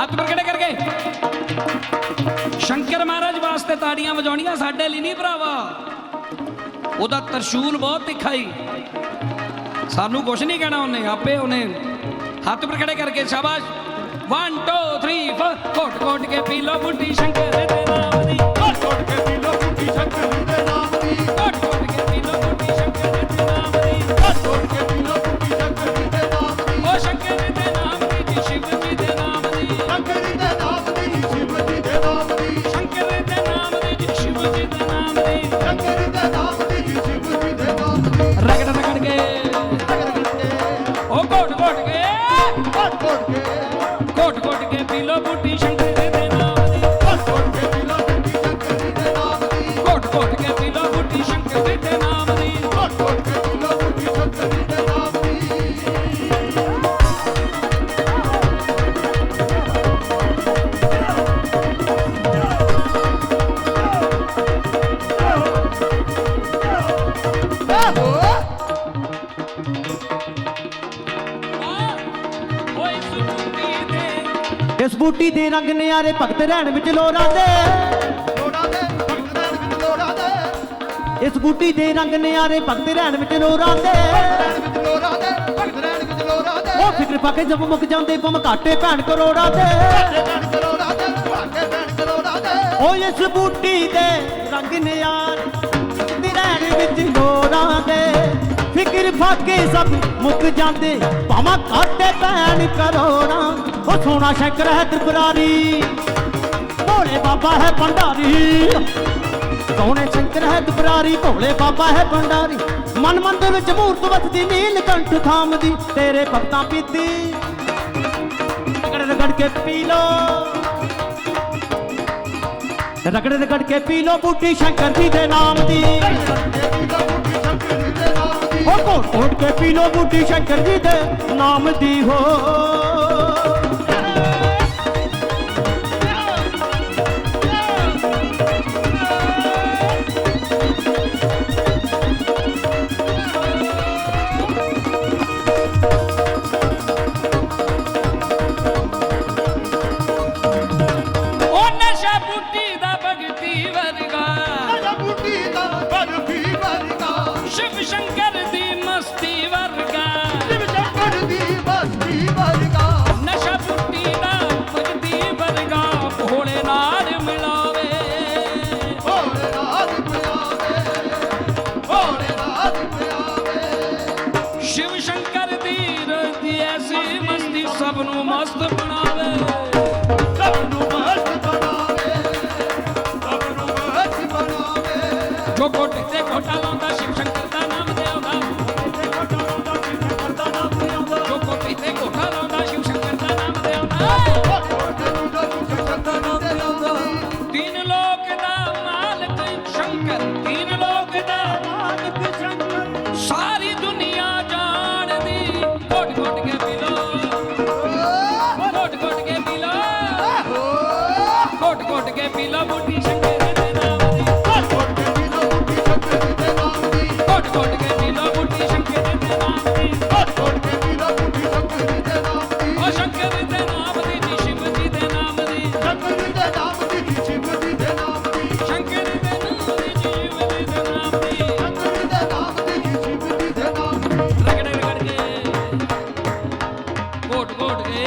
ਹੱਥ ਪ੍ਰਗਟ ਕਰਕੇ। ਸ਼ੰਕਰ ਮਹਾਰਾਜ ਵਾਸਤੇ ਤਾੜੀਆਂ ਵਜਾਉਣੀਆਂ ਸਾਡੇ ਲਈ ਨਹੀਂ ਭਰਾਵਾ। ਉਹਦਾ ਤਰਸ਼ੂਲ ਬਹੁਤ ਤਿੱਖਾ ਹੀ ਸਾਨੂੰ ਕੁਝ ਨਹੀਂ ਕਹਿਣਾ ਉਹਨੇ, ਆਪੇ ਉਹਨੇ ਹੱਥ ਪ੍ਰਗਟ ਕਰਕੇ ਸ਼ਾਬਾਸ਼। 1 2 3 4 ਕੋਟ ਕੋਟ ਕੇ ਪੀ ਲੋ ਬੁੱਢੀ ਸ਼ੰਕਰ ਦੇ ਨਾਮ ਦੀ ਕੋਟ ਕੋਟ ਕੇ ਪੀ ਲੋ ਬੁੱਢੀ ਸ਼ੰਕਰ ਦੇ ਰਗੜ ਰਗੜ ਕੇ। ਉਹ ਕੋਟ ਕੋਟ ਕੇ। ਕੋਟ ਕੋਟ ਕੇ। ਕੋਟ ਕੋਟ ਕੇ ਪੀ ਲੋ ਬੁੱਢੀ ਬੂਟੀ ਦੇ ਰੰਗ ਨਿਆਰੇ ਭਗਤ ਰਹਿਣ ਵਿੱਚ ਲੋਰਾਂ ਦੇ। ਲੋੜਾ ਦੇ ਭਗਤਾਂ ਵਿੱਚ ਲੋੜਾ ਦੇ। ਇਸ ਬੂਟੀ ਦੇ ਰੰਗ ਨਿਆਰੇ ਭਗਤ ਰਹਿਣ ਵਿੱਚ ਲੋਰਾਂ ਦੇ। ਰਹਿਣ ਵਿੱਚ ਲੋੜਾ ਦੇ ਭਗਤ ਰਹਿਣ ਵਿੱਚ ਲੋੜਾ ਦੇ। ਉਹ ਫਿਕਰ ਪਾ ਕੇ ਜਬ ਮੁੱਕ ਜਾਂਦੇ ਪਮ ਘਾਟੇ ਭੈਣ ਕਰੋੜਾਂ ਦੇ। ਰਹਿਣ ਰਹਿਣ ਓ ਇਸ ਬੂਟੀ ਦੇ ਰੰਗ ਨਿਆਰੇ ਭਗਤ ਰਹਿਣ ਵਿੱਚ ਲੋਰਾਂ ਦੇ। ਫਿਕਰ ਫਾਕੇ ਸਭ ਮੁੱਕ ਜਾਂਦੇ। ਭਾਵਾਂ ਘਾਟੇ ਭੈਣ ਕਰੋੜਾਂ ਉਹ ਸੋਨਾ ਸ਼ੰਕਰ ਹੈ ਤ੍ਰਿਪੁਰਾਰੀ ਭੋਲੇ ਬਾਬਾ ਹੈ ਭੰਡਾਰੀ। ਸੋਹਣੇ ਸ਼ੰਕਰ ਹੈ ਦੁਬਰਾਰੀ ਭੋਲੇ ਬਾਬਾ ਹੈ ਭੰਡਾਰੀ। ਮਨ ਮੰਦਰ ਵਿੱਚ ਮੂਰਤ ਵਸਦੀ ਨੀਲ ਕੰਠ ਥਾਮਦੀ। ਤੇਰੇ ਭਗਤਾਂ ਪੀਤੀ। ਰਗੜ ਰਗੜ ਕੇ ਪੀ ਲੋ ਰਗੜ ਰਗੜ ਕੇ ਪੀ ਲੋ ਬੂਟੀ ਸ਼ੰਕਰ ਜੀ ਦੇ ਨਾਮ ਦੀ ਹੋ ਕੋਟ ਕੋਟ ਕੇ ਪੀ ਲੋ ਬੂਟੀ ਸ਼ੰਕਰ ਜੀ ਦੇ ਨਾਮ ਦੀ ਹੋ। ਮਸਤੀ ਸਭ ਨੂੰ ਮਸਤ ਬਣਾਵੇ। ਜੋ ਕੋਟੇ ਤੇ ਕੋਟਾ ਲਾਉਂਦਾ ਸ਼ਿਵ ਸ਼ੰਕਰ ਦਾ ਨਾਮ ਦੇ ਆਉਂਦਾ ਜੋ ਕੋਟੇ ਤੇ ਕੋਟਾ ਲਾਉਂਦਾ ਸ਼ਿਵ ਸ਼ੰਕਰ ਦਾ ਨਾਮ ਦੇ ਆਉਂਦਾ ਤੀਨ ਲੋਕ ਦਾ ਮਾਲਕ ਸ਼ੰਕਰ। ਘੁੱਟ ਕੇ ਪੀ ਲਓ ਬੁੱਢੀ ਸ਼ੰਕਰ ਦੇ ਨਾਮ ਦੀ। ਘੁੱਟ ਘੁੱਟ ਕੇ ਪੀ ਲਓ ਬੁੱਢੀ ਸ਼ੰਕਰ ਦੇ ਨਾਮ ਦੀ। ਘੁੱਟ ਘੁੱਟ ਕੇ ਪੀ ਲਓ ਬੁੱਢੀ ਸ਼ੰਕਰ ਦੇ ਨਾਮ ਦੀ। ਘੁੱਟ ਘੁੱਟ ਕੇ ਪੀ ਲਓ ਬੁੱਢੀ ਸ਼ੰਕਰ ਦੇ ਨਾਮ ਦੀ। ਉਹ ਸ਼ੰਕਰ ਦੇ ਨਾਮ ਦੀ ਜੀ ਸ਼ਿਵ ਜੀ ਦੇ ਨਾਮ ਦੀ। ਸ਼ੰਕਰ ਦੇ ਨਾਮ ਦੀ ਜੀ ਸ਼ਿਵ ਜੀ ਦੇ ਨਾਮ ਦੀ। ਸ਼ੰਕਰ ਦੇ ਨਾਮ ਦੀ ਜੀ ਸ਼ਿਵ ਜੀ ਦੇ ਨਾਮ ਦੀ। ਸ਼ੰਕਰ ਦੇ ਨਾਮ ਦੀ ਜੀ ਸ਼ਿਵ ਜੀ ਦੇ ਨਾਮ ਦੀ। ਰਗੜੇ ਰਗੜ ਕੇ, ਘੁੱਟ ਘੁੱਟ ਕੇ।